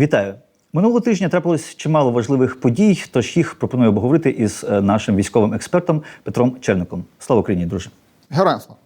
Вітаю! Минулого тижня трапилось чимало важливих подій, тож їх пропоную обговорити із е, нашим військовим експертом Петром Черником. Слава Україні, друже! Героям слава.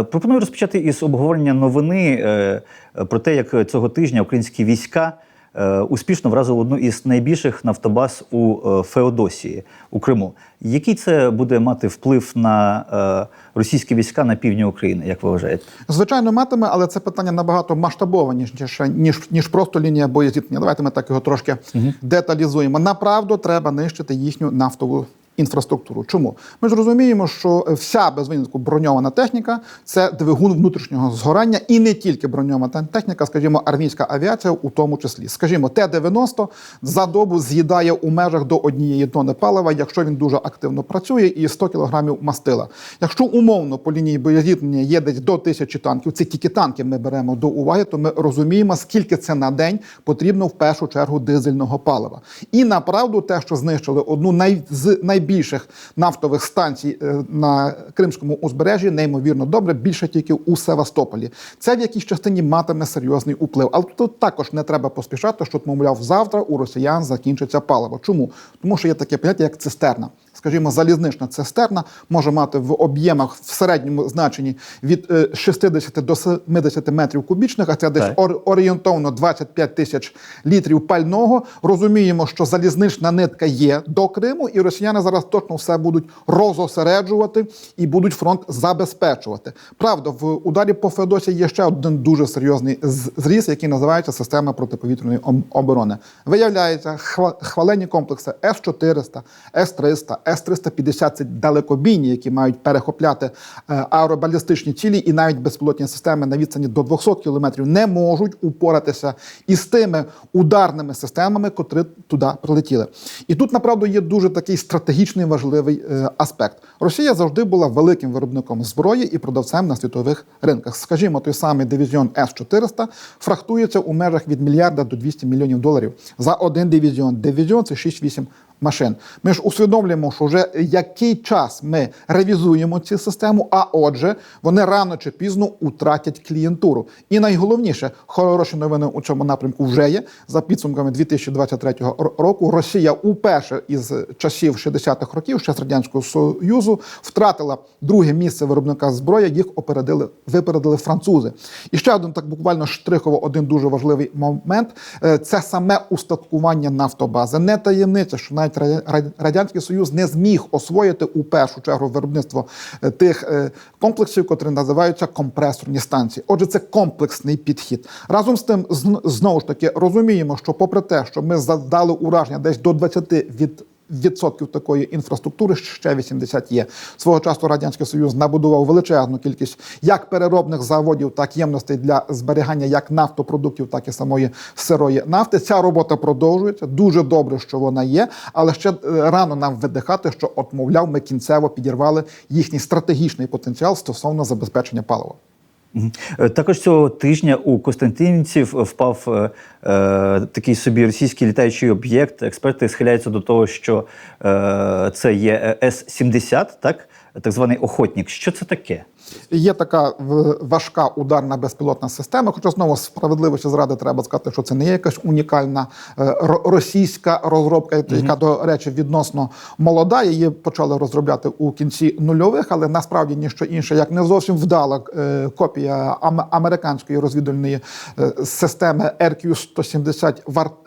Е, Пропоную розпочати із обговорення новини е, про те, як цього тижня українські війська успішно вразив одну із найбільших нафтобаз у е, Феодосії у Криму. Який це буде мати вплив на е, російські війська на півдні України, як ви вважаєте? Звичайно, матиме, але це питання набагато масштабованіше, ніж, ніж, просто лінія боєзіткнення. Давайте ми так його трошки деталізуємо. Направду треба нищити їхню нафтову. Інфраструктуру. Чому ми ж розуміємо, що вся без винятку броньована техніка це двигун внутрішнього згорання, і не тільки броньована техніка, скажімо, армійська авіація, у тому числі. Скажімо, Т-90 за добу з'їдає у межах до однієї тонни палива, якщо він дуже активно працює, і 100 кілограмів мастила. Якщо умовно по лінії боєзіткнення є десь до тисячі танків, це тільки танки ми беремо до уваги, то ми розуміємо, скільки це на день потрібно в першу чергу дизельного палива. І направду те, що знищили одну най, з найбільших нафтових станцій е, на Кримському узбережжі, неймовірно добре, більше тільки у Севастополі. Це в якійсь частині матиме серйозний вплив. Але тут також не треба поспішати, що, мовляв, завтра у росіян закінчиться паливо. Чому? Тому що є таке поняття, як цистерна. Скажімо, залізнична цистерна може мати в об'ємах в середньому значенні від е, 60 до 70 метрів кубічних, а це десь ор- орієнтовно 25 тисяч літрів пального. Розуміємо, що залізнична нитка є до Криму, і росіяни зараз точно все будуть розосереджувати і будуть фронт забезпечувати. Правда, в ударі по Феодосії є ще один дуже серйозний зріз, який називається система протиповітряної оборони. Виявляється, хвалені комплекси С-400, С-300, С-350 – це далекобійні, які мають перехопляти е, аеробалістичні цілі, і навіть безпілотні системи на відстані до 200 кілометрів не можуть упоратися із тими ударними системами, котрі туди прилетіли. І тут направду є дуже такий стратегічний важливий е, аспект. Росія завжди була великим виробником зброї і продавцем на світових ринках. Скажімо, той самий дивізіон С-400 фрахтується у межах від мільярда до 200 мільйонів доларів за один дивізіон. Дивізіон це 6-8 машин. Ми ж усвідомлюємо, що вже який час ми ревізуємо цю систему, а отже, вони рано чи пізно утратять клієнтуру. І найголовніше, хороші новини у цьому напрямку вже є. За підсумками 2023 р- року Росія уперше із часів 60-х років, ще з радянського союзу, втратила друге місце виробника зброї. Їх опередили, випередили французи. І ще один так буквально штрихово, один дуже важливий момент е, це саме устаткування нафтобази. Не таємниця, що навіть Ра- радянський союз не зміг освоїти у першу чергу виробництво е, тих е, комплексів, котрі називаються компресорні станції. Отже, це комплексний підхід. Разом з тим, знову ж таки розуміємо, що попри те, що ми задали ураження десь до 20 від відсотків такої інфраструктури ще 80 є. Свого часу радянський союз набудував величезну кількість як переробних заводів, так ємностей для зберігання як нафтопродуктів, так і самої сирої нафти. Ця робота продовжується. Дуже добре, що вона є, але ще е, рано нам видихати, що от мовляв, ми кінцево підірвали їхній стратегічний потенціал стосовно забезпечення палива. Е, Також цього тижня у Костянтинівців впав е, е, такий собі російський літаючий об'єкт. Експерти схиляються до того, що е, це є С-70, так? так званий охотник. Що це таке? Є така важка ударна безпілотна система. Хоча знову справедливості зради треба сказати, що це не є якась унікальна е, російська розробка, яка, до речі, відносно молода. Її почали розробляти у кінці нульових, але насправді ніщо інше, як не зовсім вдала е, копія американської розвідувальної е, системи RQ-170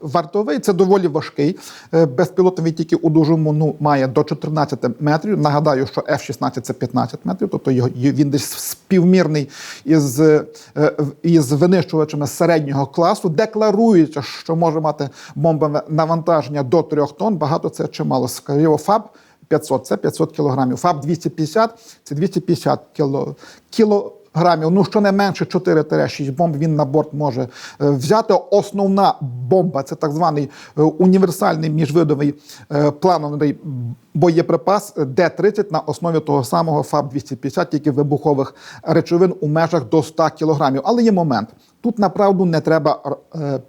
вартовий. Це доволі важкий безпілотний тільки у дужому ну, має до 14 метрів. Нагадаю, що F-16 – це 15 метрів, тобто його він десь співмірний із, е, із винищувачами середнього класу. Декларується, що може мати бомбове навантаження до 3 тонн. Багато це чимало. Скажімо, ФАБ 500 – це 500 кілограмів. ФАБ 250 – це 250 кіло, кіло грамів, ну щонайменше 4-6 бомб він на борт може е, взяти. Основна бомба це так званий е, універсальний міжвидовий е, плановий боєприпас Д-30 на основі того самого ФАБ-250, тільки вибухових речовин у межах до 100 кілограмів. Але є момент. Тут направду не треба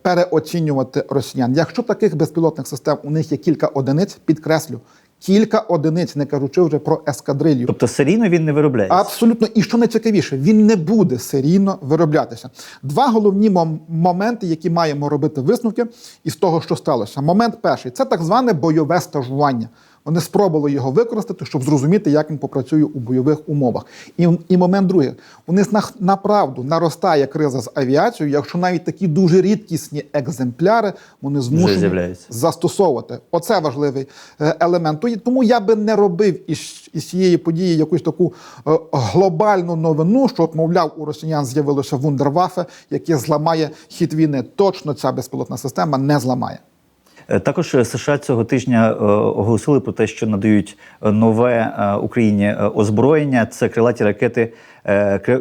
переоцінювати росіян. Якщо таких безпілотних систем у них є кілька одиниць, підкреслю, Кілька одиниць, не кажучи вже про ескадрилью. Тобто серійно він не виробляється. Абсолютно, і що найцікавіше, він не буде серійно вироблятися. Два головні мом- моменти, які маємо робити висновки із того, що сталося. Момент перший це так зване бойове стажування. Вони спробували його використати, щоб зрозуміти, як він попрацює у бойових умовах. І, і момент другий. У них на, направду наростає криза з авіацією, якщо навіть такі дуже рідкісні екземпляри вони змушені застосовувати. Оце важливий е, елемент. Тому я би не робив із, із цієї події якусь таку е, глобальну новину, що, от, мовляв, у росіян з'явилося вундервафе, яке зламає хід війни. Точно ця безпілотна система не зламає. Е, Також е, США цього тижня е, оголосили про те, що надають нове Україні озброєння. Це крилаті ракети,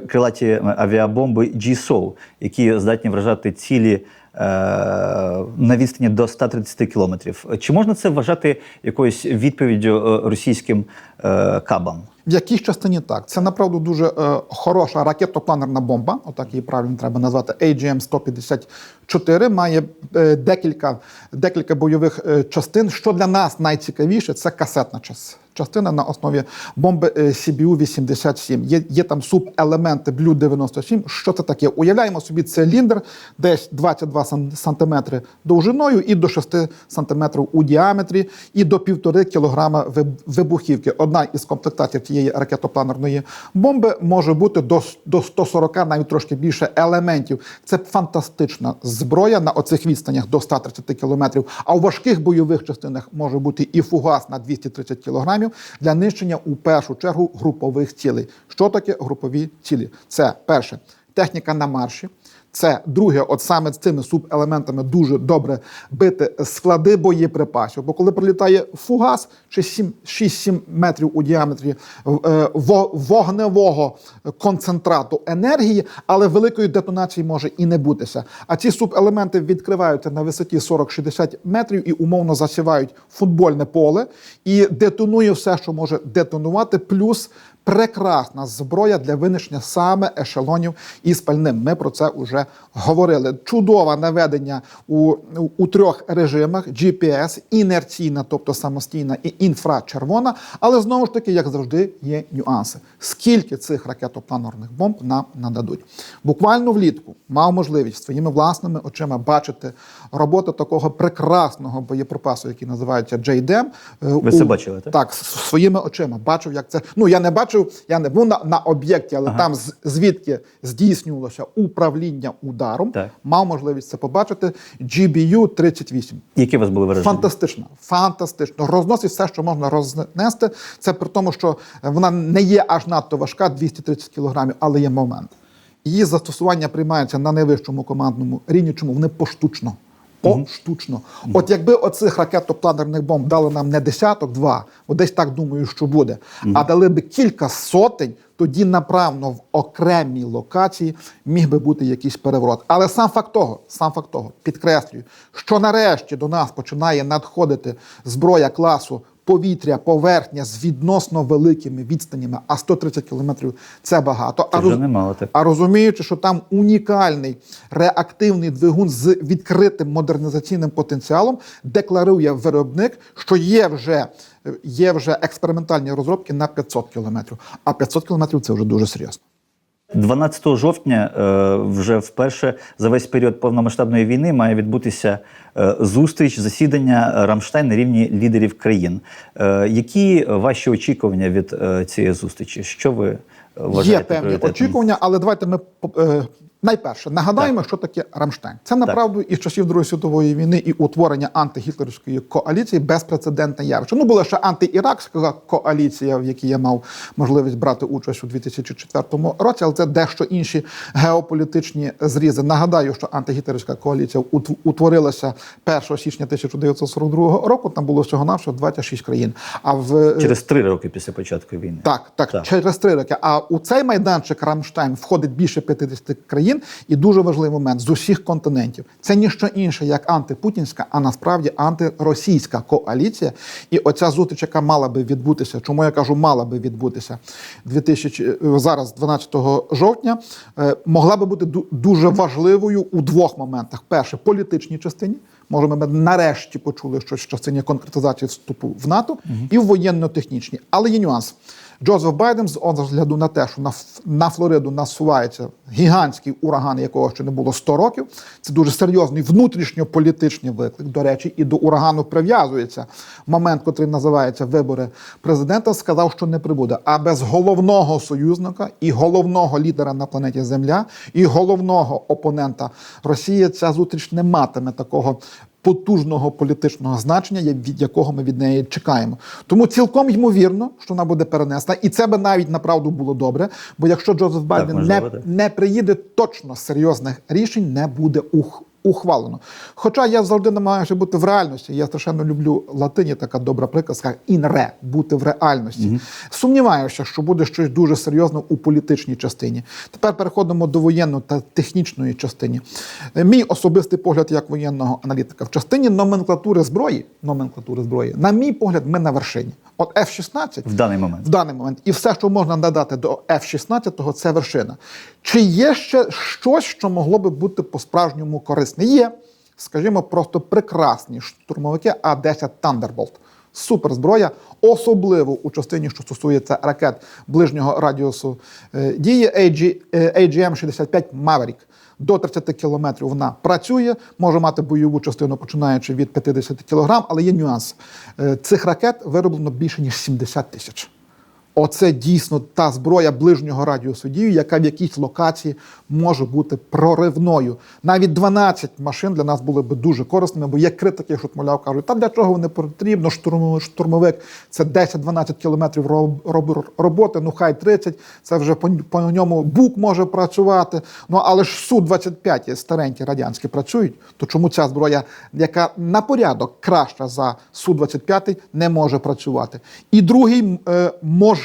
крилаті авіабомби GSOW, які здатні вражати цілі на відстані до 130 кілометрів. Чи можна це вважати якоюсь відповіддю е, російським е, кабам? В якійсь частині так. Це направду дуже е, хороша ракетопланерна бомба, отак її правильно треба назвати. AGM-154 має е, декілька, декілька бойових е, частин. Що для нас найцікавіше, це касетна час. Частина на основі бомби е, CBU-87. Є, є там субелементи Блю-97. Що це таке? Уявляємо собі циліндр десь 22 сан- сантиметри довжиною і до 6 сантиметрів у діаметрі, і до 1,5 кілограма вибухівки. Одна із комплектацій цієї ракетопланерної бомби може бути до, до 140, навіть трошки більше елементів. Це фантастична зброя на оцих відстанях до 130 кілометрів. А у важких бойових частинах може бути і фугас на 230 для нищення у першу чергу групових цілей. Що таке групові цілі? Це перше техніка на марші. Це друге, от саме з цими субелементами дуже добре бити склади боєприпасів. Бо коли прилітає фугас, чи 7 6-7 метрів у діаметрі е, вогневого концентрату енергії, але великої детонації може і не бутися. А ці субелементи відкриваються на висоті 40-60 метрів і умовно засівають футбольне поле і детонує все, що може детонувати, плюс прекрасна зброя для винищення саме ешелонів із пальним. Ми про це вже говорили. Чудове наведення у, у, у трьох режимах: GPS, інерційна, тобто самостійна і інфрачервона. Але знову ж таки, як завжди, є нюанси. Скільки цих ракетопланерних бомб нам нададуть? Буквально влітку мав можливість своїми власними очима бачити роботу такого прекрасного боєприпасу, який називається JDM. Ви це бачили, так? Так, своїми очима бачив, як це. Ну я не бачив, я не був на, на об'єкті, але там звідки здійснювалося управління ударом, Так. мав можливість це побачити. GBU 38 Які у вас були враження? Фантастично, фантастично. Розносить все, що можна рознести. Це при тому, що вона не є аж надто важка, 230 кілограмів, але є момент. Її застосування приймається на найвищому командному рівні. Чому вони поштучно? Поштучно. От якби оцих ракетопланерних бомб дали нам не десяток, два, от десь так думаю, що буде, а дали би кілька сотень, тоді направно в окремій локації міг би бути якийсь переворот. Але сам факт того, сам факт того, підкреслюю, що нарешті до нас починає надходити зброя класу повітря, поверхня з відносно великими відстанями, а 130 кілометрів це багато. Це а, вже роз- немало, так. а розуміючи, що там унікальний реактивний двигун з відкритим модернізаційним потенціалом, декларує виробник, що є вже, є вже експериментальні розробки на 500 кілометрів. А 500 кілометрів це вже дуже серйозно. 12 жовтня е, вже вперше за весь період повномасштабної війни має відбутися е, зустріч засідання Рамштайн на рівні лідерів країн. Е, Які ваші очікування від цієї зустрічі? Що ви вважаєте Є певні очікування, але давайте ми найперше нагадаємо, що таке Рамштайн. Це направду із часів Другої світової війни і утворення антигітлерівської коаліції безпрецедентне явище. Ну була ще антиіракська коаліція, в якій я мав можливість брати участь у 2004 році, але це дещо інші геополітичні зрізи. Нагадаю, що антигітлерівська коаліція ут- утворилася 1 січня 1942 року. Там було всього навсього 26 країн. А в Через три роки після початку війни. так, так, Так. через три роки. А у цей майданчик Рамштайн входить більше 50 країн. Країн. І дуже важливий момент з усіх континентів. Це ніщо інше, як антипутінська, а насправді антиросійська коаліція. І оця зустріч, яка мала би відбутися, чому я кажу, мала би відбутися 2000, е, зараз, 12 жовтня, е, могла би бути ду- дуже важливою у двох моментах: перше, політичній частині. Може, ми нарешті почули щось в частині конкретизації вступу в НАТО і в воєнно-технічній. Але є нюанс. Джозеф Байден, з огляду на те, що на, на Флориду насувається гігантський ураган, якого ще не було 100 років. Це дуже серйозний внутрішньополітичний виклик. До речі, і до урагану прив'язується момент, котрий називається вибори президента. Сказав, що не прибуде. А без головного союзника і головного лідера на планеті Земля, і головного опонента Росії ця зустріч не матиме такого потужного політичного значення, від якого ми від неї чекаємо. Тому цілком ймовірно, що вона буде перенесена, і це би навіть направду було добре. Бо якщо Джозеф Байден не, не приїде, точно серйозних рішень не буде ух. Ухвалено. Хоча я завжди намагаюся бути в реальності. Я страшенно люблю латині, така добра приказка in re, бути в реальності. Сумніваюся, що буде щось дуже серйозне у політичній частині. Тепер переходимо до воєнної та технічної частини. Е, Мій особистий погляд як воєнного аналітика в частині номенклатури зброї, номенклатури зброї, на мій погляд, ми на вершині. От F-16 В даний момент. в даний момент. І все, що можна надати до F-16, це вершина. Чи є ще щось, що могло би бути по-справжньому корисне? Є, скажімо, просто прекрасні штурмовики А-10 Thunderbolt. Суперзброя, особливо у частині, що стосується ракет ближнього радіусу е, дії AG, е, AGM-65 Maverick. До 30 кілометрів вона працює, може мати бойову частину починаючи від 50 кілограм, але є нюанс. Е, Цих ракет вироблено більше ніж 70 тисяч. Оце дійсно та зброя ближнього радіусу дії, яка в якійсь локації може бути проривною. Навіть 12 машин для нас були б дуже корисними, бо є критики, що мовляв кажуть, та для чого вони потрібно? Штурмовик це 10-12 кілометрів роб- роб- роботи, ну хай 30, це вже по, по ньому бук може працювати. Ну але ж су 25 старенькі радянські працюють. То чому ця зброя, яка на порядок краща за су 25 не може працювати? І другий е,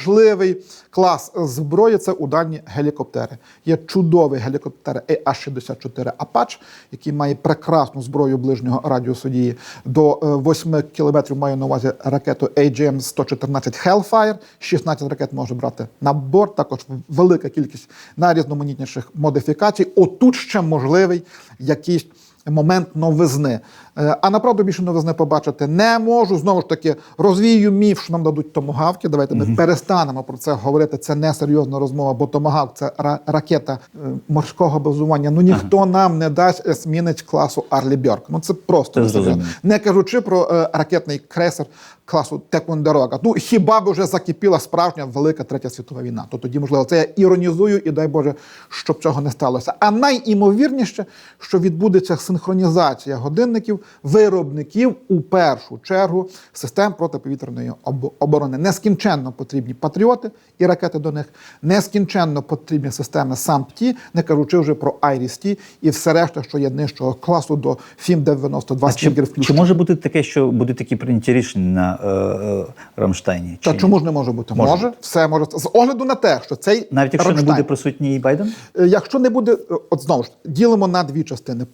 можливий клас зброї це ударні гелікоптери. Є чудовий гелікоптер А-64 Apache, який має прекрасну зброю ближнього радіусу дії. До е, 8 кілометрів маю на увазі ракету AGM-114 Hellfire. 16 ракет може брати на борт. Також велика кількість найрізноманітніших модифікацій. Отут ще можливий якийсь момент новизни. Е, А направду більше новизни побачити не можу. Знову ж таки, розвію міф, що нам дадуть томогавки. Давайте ми перестанемо про це говорити. Це не серйозна розмова, бо томагавк це ра- ракета е, морського базування. Ну ніхто нам не дасть есмінець класу Арлі Бьорк. Ну це просто Це не кажучи про е, ракетний крейсер класу Текондерога. Ну хіба б вже закипіла справжня велика третя світова війна? То тоді, можливо, це я іронізую і дай Боже, щоб цього не сталося. А найімовірніше, що відбудеться синхронізація годинників виробників у першу чергу систем протиповітряної оборони. Нескінченно потрібні патріоти і ракети до них, нескінченно потрібні системи САМПТІ, не кажучи вже про IRIS-T і все решта, що є нижчого класу до ФІМ-92 А чи, Стінгер чи може бути таке, що будуть такі прийняті рішення на е, е, Рамштайні? Та Чи чому ж не може бути? Може Може, все може з огляду на те, що цей навіть якщо Рамштайн, не буде присутній Байден? Е, Якщо не буде, е, от знову ж ділимо на дві частини: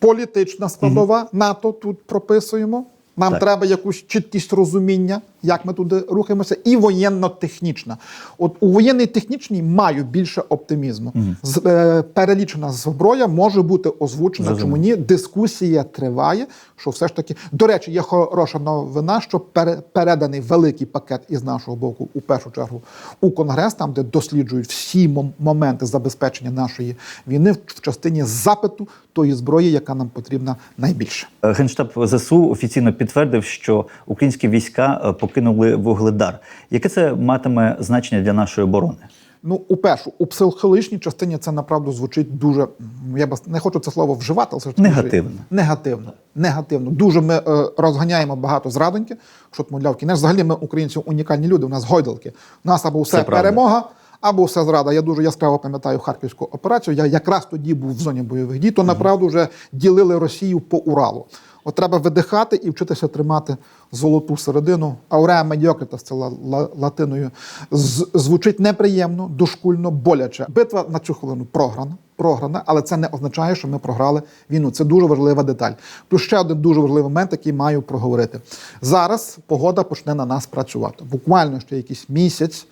політична складова НАТО тут прописуємо. Нам Так. треба якусь чіткість розуміння, як ми туди рухаємося, і воєнно-технічна. От у воєнній технічній маю більше оптимізму. З, е, перелічена зброя може бути озвучена. Зрозуміло. Чому ні? Дискусія триває. Що все ж таки, до речі, є хороша новина, що пере- переданий великий пакет із нашого боку, у першу чергу, у Конгрес, там де досліджують всі мом- моменти забезпечення нашої війни в- в частині запиту тої зброї, яка нам потрібна найбільше. Е, Генштаб ЗСУ офіційно підтвердив, що українські війська е, покинули Вугледар. Яке це матиме значення для нашої оборони? Ну, у першу, у психологічній частині це направду звучить дуже. Я б не хочу це слово вживати, але все ж Негативно. Негативно. Негативно. Дуже ми е, розганяємо багато зрадоньки. Що мовляв, кінець взагалі ми українці унікальні люди. У нас гойдалки. У нас або все перемога, або все зрада. Я дуже яскраво пам'ятаю харківську операцію. Я якраз тоді був в зоні бойових дій. То направду вже ділили Росію по Уралу. От треба видихати і вчитися тримати золоту середину. Ауреа медіокритас, це ла- ла- латиною, звучить неприємно, дошкульно, боляче. Битва на цю хвилину програна. програна, але це не означає, що ми програли війну. Це дуже важлива деталь. Плюс ще один дуже важливий момент, який маю проговорити. Зараз погода почне на нас працювати. Буквально ще якийсь місяць,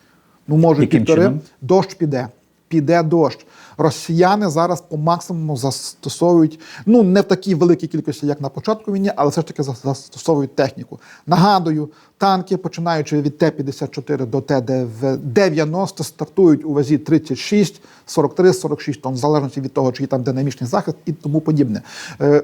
ну може Яким півтори, чином? дощ піде. Піде дощ. Росіяни зараз по максимуму застосовують ну не в такій великій кількості, як на початку війни, але все ж таки зас- застосовують техніку. Нагадую, танки, починаючи від Т-54 до Т-90, стартують у вазі 36, 43, 46 тонн, в залежності від того, чи є там динамічний захист і тому подібне. Е,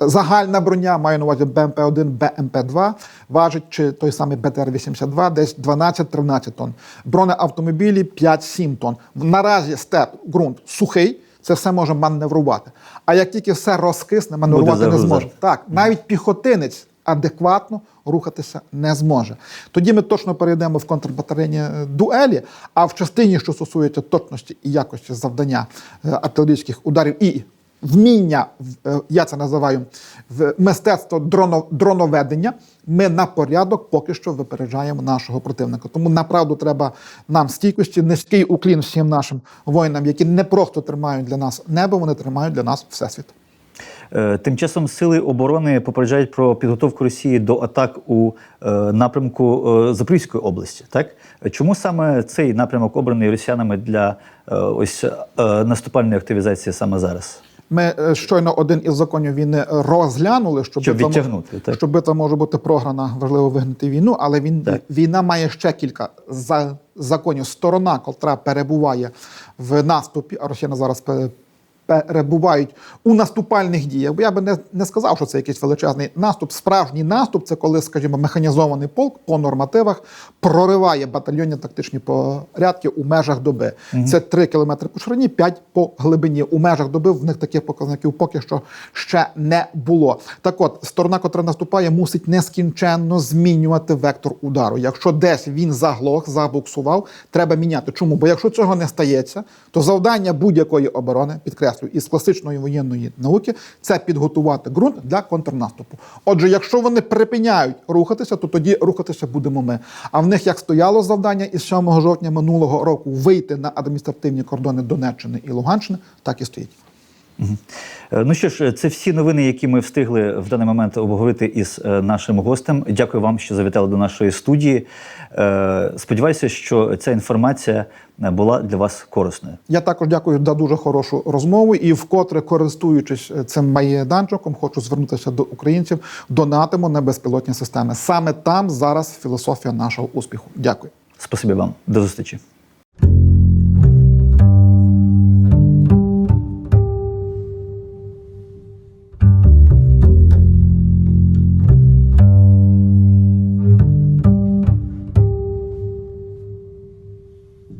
Загальна броня, маю на увазі БМП-1, БМП-2, важить чи той самий БТР-82, десь 12-13 тонн. Бронеавтомобілі 5-7 тонн. Наразі степ, ґрунт сухий, це все може маневрувати. А як тільки все розкисне, маневрувати не зможе. Так, навіть піхотинець адекватно рухатися не зможе. Тоді ми точно перейдемо в контрбатарейні е, дуелі, а в частині, що стосується точності і якості завдання е, артилерійських ударів і вміння, е, я це називаю в мистецтво дроно, дроноведення, ми на порядок поки що випереджаємо нашого противника. Тому направду треба нам стійкості, низький уклін всім нашим воїнам, які не просто тримають для нас небо, вони тримають для нас всесвіт. Е, Тим часом сили оборони попереджають про підготовку Росії до атак у е, напрямку е, Запорізької області. Так чому саме цей напрямок обраний росіянами для ось наступальної активізації саме зараз? Ми щойно один із законів війни розглянули, що Щоб може- відтягнути, так. що битва може бути програна, важливо вигнати війну, але він Так. війна має ще кілька за законів. Сторона, котра перебуває в наступі, а росіяни зараз перебувають у наступальних діях. Бо я би не, не сказав, що це якийсь величезний наступ. Справжній наступ це коли, скажімо, механізований полк по нормативах прориває батальйонні тактичні порядки у межах доби. Це 3 кілометри по ширині, 5 по глибині. У межах доби в них таких показників поки що ще не було. Так от, сторона, котра наступає, мусить нескінченно змінювати вектор удару. Якщо десь він заглох, забуксував, треба міняти. Чому? Бо якщо цього не стається, то завдання будь-якої оборони, підкреслюю, із класичної воєнної науки це підготувати ґрунт для контрнаступу. Отже, якщо вони припиняють рухатися, то тоді рухатися будемо ми. А в них як стояло завдання із 7 жовтня минулого року вийти на адміністративні кордони Донеччини і Луганщини, так і стоїть. Е, Ну що ж, це всі новини, які ми встигли в даний момент обговорити із е, нашим гостем. Дякую вам, що завітали до нашої студії. Е, Сподіваюся, що ця інформація була для вас корисною. Я також дякую за дуже хорошу розмову. І вкотре, користуючись цим майданчиком, хочу звернутися до українців. Донатимо на безпілотні системи. Саме там зараз філософія нашого успіху. Дякую. Спасибі вам, до зустрічі.